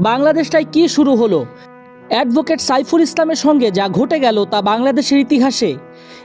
বাংলাদেশটায় কি শুরু হলো? অ্যাডভোকেট সাইফুল ইসলামের সঙ্গে যা ঘটে গেল তা বাংলাদেশের ইতিহাসে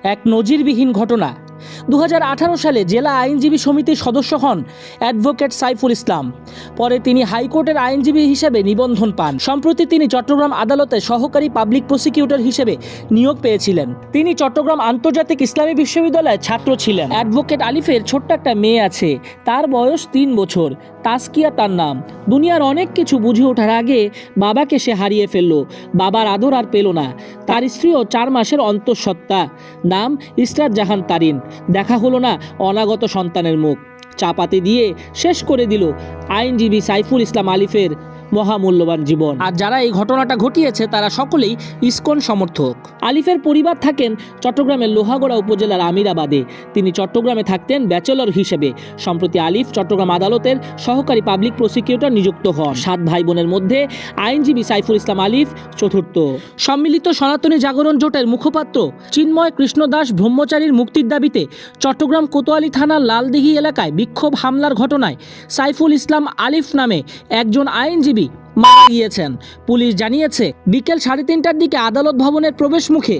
এক নজিরবিহীন ঘটনা। দু হাজার আঠারো সালে জেলা আইনজীবী সমিতির সদস্য হন অ্যাডভোকেট সাইফুল ইসলাম। পরে তিনি হাইকোর্টের আইনজীবী হিসেবে নিবন্ধন পান। সম্প্রতি তিনি চট্টগ্রাম আদালতে সহকারী পাবলিক প্রসিকিউটর হিসেবে নিয়োগ পেয়েছিলেন। তিনি চট্টগ্রাম আন্তর্জাতিক ইসলামী বিশ্ববিদ্যালয়ের ছাত্র ছিলেন। অ্যাডভোকেট আলিফের ছোট্ট একটা মেয়ে আছে। তার বয়স তিন বছর। তাস্কিয়া তার নাম। দুনিয়ার অনেক কিছু বুঝে ওঠার আগে বাবাকে সে হারিয়ে ফেলল। বাবার আদর আর পেল না। তার স্ত্রীও চার মাসের অন্তঃসত্ত্বা। নাম ইসরাত জাহান তারিন। দেখা হলো না অনাগত সন্তানের মুখ। চাপাতি দিয়ে শেষ করে দিল আইনজীবী সাইফুল ইসলাম আলিফের মহামূল্যবান জীবন। আর যারা এই ঘটনাটা ঘটিয়েছে তারা সকলেই ইস্কন সমর্থক। আলিফের পরিবার থাকেন চট্টগ্রামের লোহাগড়া উপজেলার আমিরাবাদে। তিনি চট্টগ্রামে থাকতেন ব্যাচেলর হিসেবে। সম্প্রতি আলিফ চট্টগ্রাম আদালতের সহকারী পাবলিক প্রসিকিউটর নিযুক্ত হন। সাত ভাই বোনের মধ্যে আইনজীবী সাইফুল ইসলাম আলিফ চতুর্থ। সম্মিলিত সনাতনী জাগরণ জোটের মুখপাত্র চিন্ময় কৃষ্ণ দাস ব্রহ্মচারীর মুক্তির দাবিতে চট্টগ্রাম কোতোয়ালি থানার লালদিঘি এলাকায় বিক্ষোভ হামলার ঘটনায় সাইফুল ইসলাম আলিফ নামে একজন আইনজীবী মারা গিয়েছেন। পুলিশ জানিয়েছে, বিকেল সাড়ে তিনটার দিকে আদালত ভবনের প্রবেশ মুখে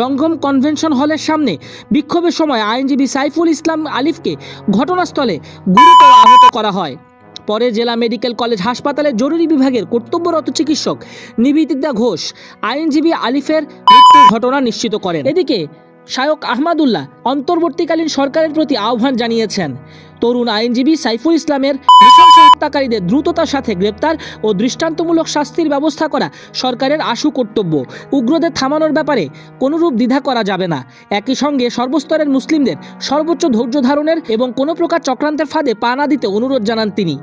রঙ্গম কনভেনশন হলের সামনে বিক্ষোভের সময় আইনজীবী সাইফুল ইসলাম আলিফকে ঘটনাস্থলে গুরুতর আহত করা হয়। পরে জেলা মেডিকেল কলেজ হাসপাতালে জরুরি বিভাগের কর্তব্যরত চিকিৎসক নিবেদিতা ঘোষ আইনজীবী আলিফের মৃত্যুর ঘটনা নিশ্চিত করেন। এদিকে শায়ক আহমাদুল্লাহ অন্তর্বর্তীকালীন সরকারের প্রতি আহ্বান জানিয়েছেন। তরুণ আইনজীবী সাইফুল ইসলামের নৃশংস হত্যাকারীদের দ্রুততার সাথে গ্রেপ্তার ও দৃষ্টান্তমূলক শাস্তির ব্যবস্থা করা সরকারের আশু কর্তব্য। উগ্রদের থামানোর ব্যাপারে কোনোরূপ দ্বিধা করা যাবে না। একই সঙ্গে সর্বস্তরের মুসলিমদের সর্বোচ্চ ধৈর্য ধারণের এবং কোনো প্রকার চক্রান্তের ফাঁদে পা না দিতে অনুরোধ জানান তিনি।